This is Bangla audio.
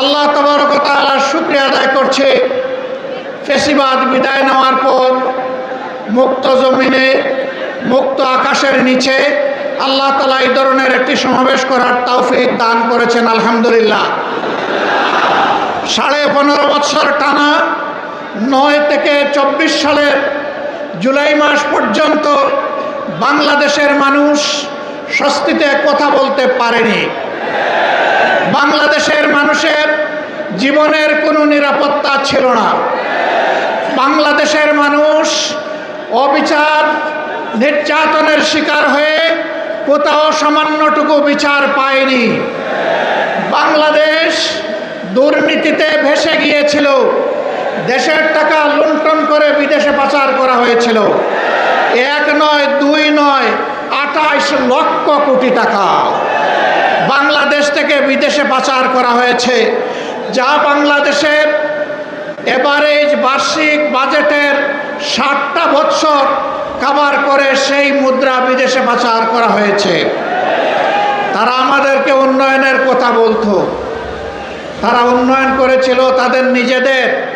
আল্লাহ তবরকতালার শুক্রিয়া আদায় করছে। ফেসিবাদ বিদায় নেওয়ার পর মুক্ত জমিনে, মুক্ত আকাশের নিচে আল্লাহ তালা এই ধরনের একটি সমাবেশ করার তৌফিক দান করেছেন, আলহামদুলিল্লাহ। সাড়ে পনেরো বছর টানা নয় থেকে চব্বিশ সালের জুলাই মাস পর্যন্ত বাংলাদেশের মানুষ স্বস্তিতে কথা বলতে পারেনি। বাংলাদেশের জীবনের কোনো নিরাপত্তা ছিল না। বাংলাদেশের মানুষ অবিচার, নির্যাতনের শিকার হয়ে কোথাও সামান্যটুকু বিচার পায়নি। বাংলাদেশ দুর্নীতিতে ভেসে গিয়েছিল। দেশের টাকা লুণ্ঠন করে বিদেশে পাচার করা হয়েছিল। এক নয়, দুই নয় আঠাইশ লক্ষ কোটি টাকা। বাংলাদেশ থেকে বিদেশে পাচার করা হয়েছে। যা বাংলাদেশের এভারেজ বার্ষিক বাজেটের ষাটটা বৎসর কাবার করে সেই মুদ্রা বিদেশে পাচার করা হয়েছে। তারা আমাদেরকে উন্নয়নের কথা বলতো। তারা উন্নয়ন করেছিল তাদের নিজেদের